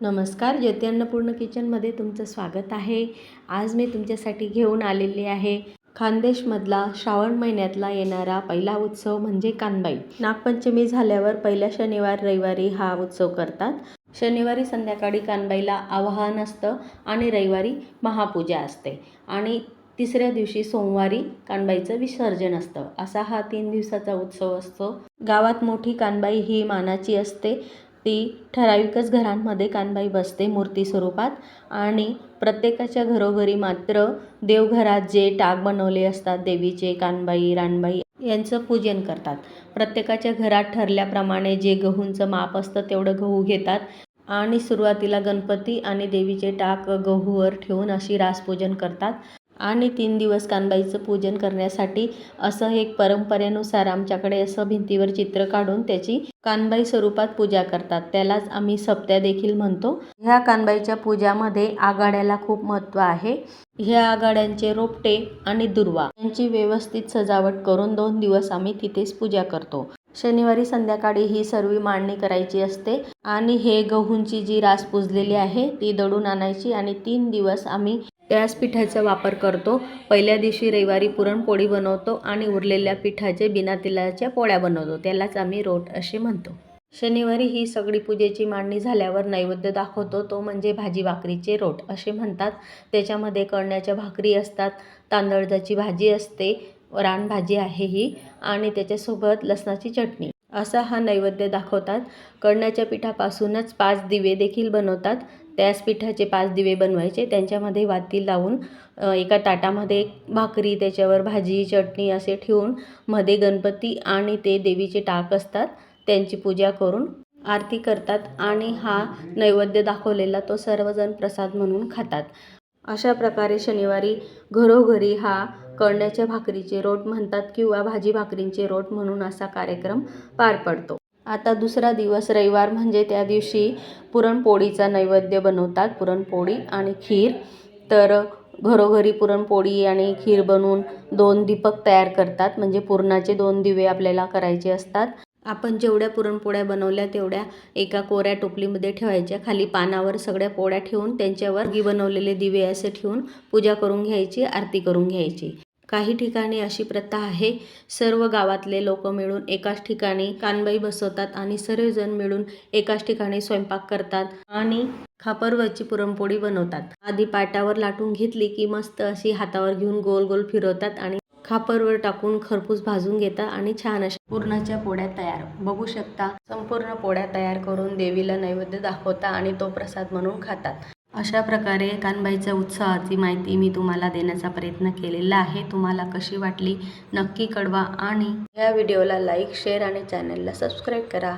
नमस्कार ज्योती अन्नपूर्ण किचनमध्ये तुमचं स्वागत आहे. आज मी तुमच्यासाठी घेऊन आलेली आहे खानदेशमधला श्रावण महिन्यातला येणारा पहिला उत्सव म्हणजे कानबाई. नागपंचमी झाल्यावर पहिल्या शनिवार रविवारी हा उत्सव करतात. शनिवारी संध्याकाळी कानबाईला आवाहन असतं आणि रविवारी महापूजा असते. आणि तिसऱ्या दिवशी सोमवारी कानबाईचं विसर्जन असतं. असा हा तीन दिवसाचा उत्सव असतो. गावात मोठी कानबाई ही मानाची असते. ती ठराविकच घरांमध्ये कानबाई बसते मूर्ती स्वरूपात. आणि प्रत्येकाच्या घरोघरी मात्र देवघरात जे टाक बनवले असतात देवीचे कानबाई रानबाई यांचं पूजन करतात. प्रत्येकाच्या घरात ठरल्याप्रमाणे जे गहूंचं माप असतं तेवढं गहू घेतात. आणि सुरुवातीला गणपती आणि देवीचे टाक गहूवर ठेवून अशी रासपूजन करतात. आणि तीन दिवस कानबाईचं पूजन करण्यासाठी असं एक परंपरेनुसार आमच्याकडे असं भिंतीवर चित्र काढून त्याची कानबाई स्वरूपात पूजा करतात. त्यालाच आम्ही सप्त्या देखील म्हणतो. ह्या कानबाईच्या पूजामध्ये आघाड्याला खूप महत्त्व आहे. ह्या आघाड्यांचे रोपटे आणि दुर्वा यांची व्यवस्थित सजावट करून दोन दिवस आम्ही तिथेच पूजा करतो. शनिवारी संध्याकाळी ही सर्व मांडणी करायची असते. आणि हे गहूंची जी रास पुजलेली आहे ती दळून आणायची आणि तीन दिवस आम्ही त्याच पिठाचा वापर करतो. पहिल्या दिवशी रविवारी पुरणपोळी बनवतो आणि उरलेल्या पिठाचे बिना तेलाच्या पोळ्या बनवतो. त्यालाच आम्ही रोट असे म्हणतो. शनिवारी ही सगळी पूजेची मांडणी झाल्यावर नैवेद्य दाखवतो. तो म्हणजे भाजी भाकरीचे रोट असे म्हणतात. त्याच्यामध्ये कळण्याच्या भाकरी असतात तांदळाची भाजी असते रानभाजी आहे ही आणि त्याच्यासोबत लसणाची चटणी. असा हा नैवेद्य दाखवतात. कळण्याच्या पिठापासूनच पाच दिवे देखील बनवतात. त्याच पिठाचे पाच दिवे बनवायचे. त्यांच्यामध्ये वाती लावून एका ताटामध्ये भाकरी त्याच्यावर भाजी चटणी असे ठेवून मध्ये गणपती आणि ते देवीचे टाक असतात. त्यांची पूजा करून आरती करतात आणि हा नैवेद्य दाखवलेला तो सर्वजण प्रसाद म्हणून खातात. अशा प्रकारे शनिवारी घरोघरी हा कळण्याच्या भाकरीचे रोट म्हणतात किंवा भाजी भाकरींचे रोट म्हणून असा कार्यक्रम पार पडतो. आता दुसरा दिवस रविवार म्हणजे त्या दिवशी पुरणपोळीचा नैवेद्य बनवतात पुरणपोळी आणि खीर. तर घरोघरी पुरणपोळी आणि खीर बनवून दोन दीपक तयार करतात म्हणजे पुरणाचे दोन दिवे आपल्याला करायचे असतात. आपण जेवढ्या पुरणपोळ्या बनवल्या तेवढ्या एका कोऱ्या टोपलीमध्ये ठेवायच्या खाली पानावर सगळ्या पोळ्या ठेवून त्यांच्यावर गी बनवलेले दिवे असे ठेवून पूजा करून घ्यायची आरती करून घ्यायची. काही ठिकाणी अशी प्रथा आहे. सर्व गावातले लोक मिळून एकाच ठिकाणी कानबाई बसवतात आणि सर्वजण मिळून एकाच ठिकाणी स्वयंपाक करतात आणि खापरवरची पुरणपोळी बनवतात. आधी पाटावर लाटून घेतली की मस्त अशी हातावर घेऊन गोल गोल फिरवतात आणि खापरवर टाकून खरपूस भाजून घेतात आणि छान अशा पुरणाच्या पोळ्या तयार. बघू शकता संपूर्ण पोळ्या तयार करून देवीला नैवेद्य दाखवता आणि तो प्रसाद म्हणून खातात. अशा प्रकारे कानबाईच्या उत्सवाची माहिती मी तुम्हाला देण्याचा प्रयत्न केलेला आहे. तुम्हाला कशी वाटली नक्की कळवा आणि या व्हिडिओला लाईक शेअर आणि चॅनलला सबस्क्राईब करा.